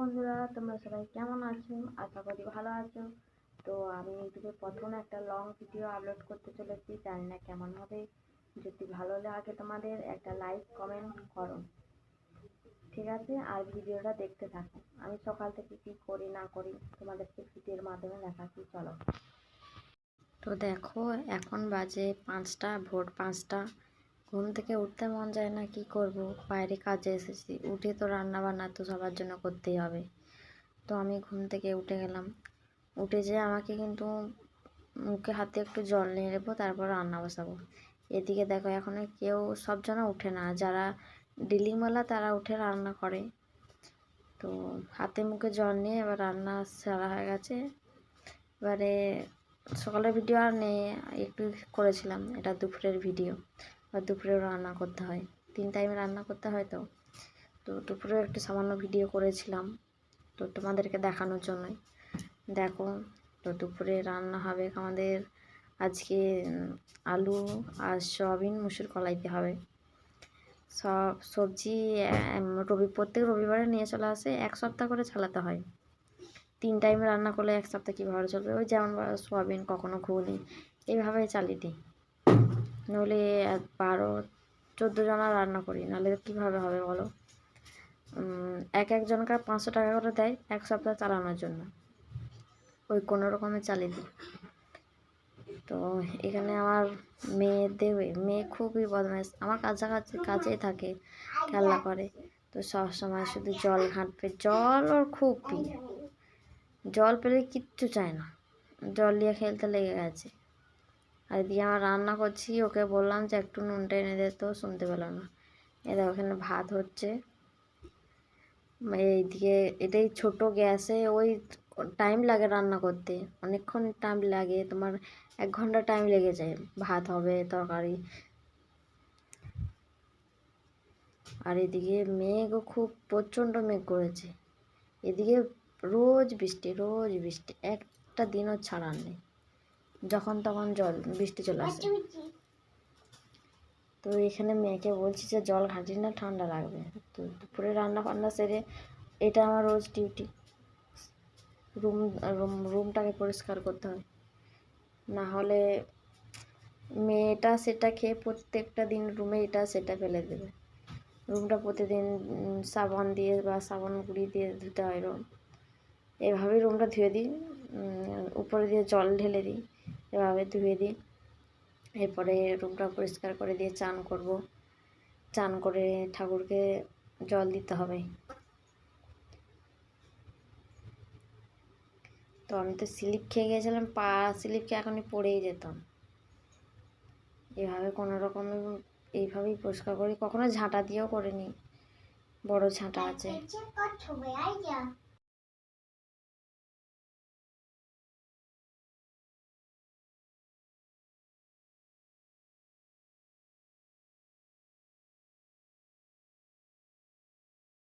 বন্ধুরা, তোমরা সবাই কেমন আছো? আশা করি ভালো আছো। তো আমি ইউটিউবে প্রথম একটা লং ভিডিও আপলোড করতে চলেছি। জানি না কেমন হবে। যদি ভালো লাগে তোমাদের, একটা লাইক কমেন্ট করো। ঠিক আছে? আর ভিডিওটা দেখতে থাকো। আমি সকাল থেকে কি করি, না করি, তোমাদেরকে ভিডিওর মাধ্যমে দেখাচ্ছি। চলো। তো দেখো, এখন বাজে পাঁচটা, ভোর পাঁচটা। ঘুম থেকে উঠতে মন যায় না, কি করব? বাইরে কাজে এসেছি, উঠে তো রান্না বান্না তো সবার জন্য করতেই হবে। তো আমি ঘুম থেকে উঠে গেলাম। উঠে যেয়ে আমাকে কিন্তু মুখে হাতে একটু জল নিয়ে নেব, তারপর রান্না বসাবো। এদিকে দেখো, এখন কেউ সব জন উঠে না, যারা ডিলিংওয়ালা তারা উঠে রান্না করে। তো হাতে মুখে জল নিয়ে এবার রান্না সারা হয়ে গেছে। এবারে সকালের ভিডিও আর নেই, একটু করেছিলাম, এটা দুপুরের ভিডিও। বা দুপুরেও রান্না করতে হয়। তিন টাইমে রান্না করতে হয় তো। তো দুপুরেও একটু সামান্য ভিডিও করেছিলাম। তো তোমাদেরকে দেখানোর জন্যই। দেখো, তো দুপুরে রান্না হবে আমাদের আজকে আলু আর সয়াবিন, মুসুর কলাইতে হবে। সব সবজি রবি, প্রত্যেক রবিবারে নিয়ে চলে আসে, এক সপ্তাহ করে চালাতে হয়। তিন টাইম রান্না করলে এক সপ্তাহ কীভাবে চলবে? ওই যেমন সোয়াবিন কখনো ঘুগনি এইভাবে চালিয়ে দিই। নইলে এক বারো, চোদ্দ জনা রান্না করি, নাহলে কীভাবে হবে বলো? এক একজনকার পাঁচশো টাকা করে দেয় এক সপ্তাহ চালানোর জন্য। ওই কোনো রকমে চালিয়ে দিই। তো এখানে আমার মেয়ে দেবে মেয়ে খুবই বদমাইশ। আমার কাছাকাছি কাছেই থাকে, খেলা করে। তো সব সময় শুধু জল ঘাঁটবে। জল ওর খুব প্রিয়। জল পেলে কিচ্ছু চায় না। জল নিয়ে খেলতে লেগে গেছে। আর এদিকে আমার রান্না করছি, ওকে বললাম যে একটু নুনটা এনে দে, তো শুনতে পেল না। এ দেখো ওখানে ভাত হচ্ছে। এইদিকে এটাই ছোট গ্যাসে, ওই টাইম লাগে রান্না করতে। অনেকক্ষণ টাইম লাগে, তোমার এক ঘণ্টা টাইম লেগে যায়, ভাত হবে, তরকারি। আর এদিকে মেঘও খুব প্রচণ্ড মেঘ করেছে। এদিকে রোজ বৃষ্টি রোজ বৃষ্টি, একটা দিনও ছাড়ার নেই। যখন তখন জল, বৃষ্টি চলে আসে। তো এখানে মেয়েকে বলছি যে, জল ঘাঁটি না, ঠান্ডা লাগবে। তো দুপুরে রান্না ফান্না সেরে এটা আমার রোজ ডিউটি রুম রুম, রুমটাকে পরিষ্কার করতে হয়। না হলে মেয়েটা সেটা খেয়ে প্রত্যেকটা দিন রুমে এটা সেটা ফেলে দেবে। রুমটা প্রতিদিন সাবান দিয়ে বা সাবান গুঁড়ি দিয়ে ধুতে হয় রুম। এভাবেই রুমটা ধুয়ে দিই। উপরে দিয়ে জল ঢেলে দিই। এভাবে ধুয়ে দিই। এরপরে রুমটা পরিষ্কার করে দিয়ে চান করব। চান করে ঠাকুরকে জল দিতে হবে। তো আমি তো স্লিপ খেয়ে গেছিলাম, পা স্লিপ খেয়ে এখনই পড়েই যেতাম। এভাবে কোনো রকমে এইভাবেই পরিষ্কার করি। কখনো ঝাঁটা দিয়েও করে নিই বড় ঝাঁটা আছে।